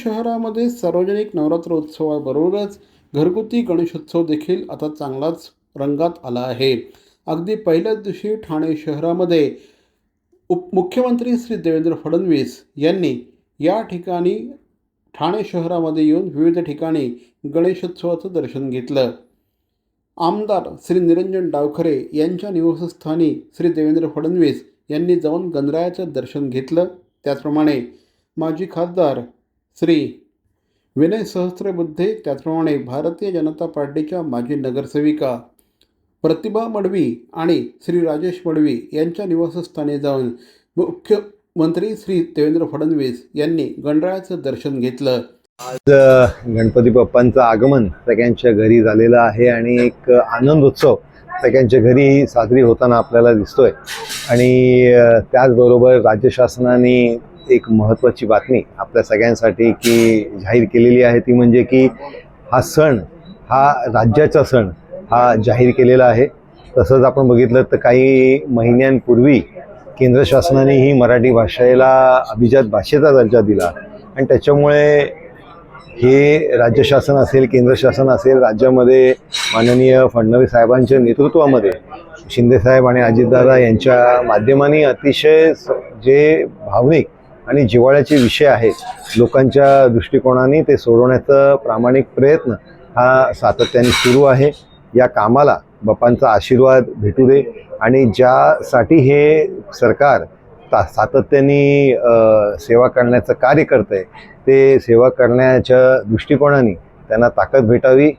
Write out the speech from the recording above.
शहरामध्ये सार्वजनिक नवरात्र उत्सवाबरोबरच घरगुती गणेशोत्सव देखील आता चांगलाच रंगात आला आहे. अगदी पहिल्याच दिवशी ठाणे शहरामध्ये उप मुख्यमंत्री श्री देवेंद्र फडणवीस यांनी या ठिकाणी ठाणे शहरामध्ये येऊन विविध ठिकाणी गणेशोत्सवाचं दर्शन घेतलं. आमदार श्री निरंजन डावखरे यांच्या निवासस्थानी श्री देवेंद्र फडणवीस यांनी जाऊन गणरायाचं दर्शन घेतलं. त्याचप्रमाणे माजी खासदार श्री विनय सहस्त्रबुद्धे त्याचप्रमाणे भारतीय जनता पार्टीच्या माजी नगरसेविका प्रतिभा मडवी आणि श्री राजेश मडवी यांच्या निवासस्थानी जाऊन मुख्यमंत्री श्री देवेंद्र फडणवीस यांनी गणरायाचं दर्शन घेतलं. आज गणपती बाप्पांचं आगमन सगळ्यांच्या घरी झालेलं आहे आणि एक आनंद उत्सव सगळ्यांच्या घरी साजरी होताना आपल्याला दिसतोय. आणि त्याचबरोबर राज्य शासनाने एक महत्त्वाची बातमी आपल्या सगळ्यांसाठी की जाहीर केलेली आहे ती म्हणजे की हा सण हा राज्याचा सण हा जाहीर केलेला आहे. तसंच आपण बघितलं तर काही महिन्यांपूर्वी केंद्र शासनानेही मराठी भाषेला अभिजात भाषेचा दर्जा दिला. आणि त्याच्यामुळे हे राज्य शासन असेल केंद्र शासन असेल राज्यामध्ये माननीय फडणवीस साहेबांच्या नेतृत्वामध्ये शिंदेसाहेब आणि अजितदादा यांच्या माध्यमाने अतिशय स- जे भावनिक आणि जिव्हाळ्याचे विषय आहेत लोकांच्या दृष्टिकोनाने ते सोडवण्याचा प्रामाणिक प्रयत्न हा सातत्याने सुरू आहे. या कामाला बापांचा आशीर्वाद भेटू दे आणि ज्यासाठी हे सरकार ता सातत्याने सेवा करण्याचं कार्य करतं आहे ते सेवा करण्याच्या दृष्टिकोनाने त्यांना ताकद भेटावी.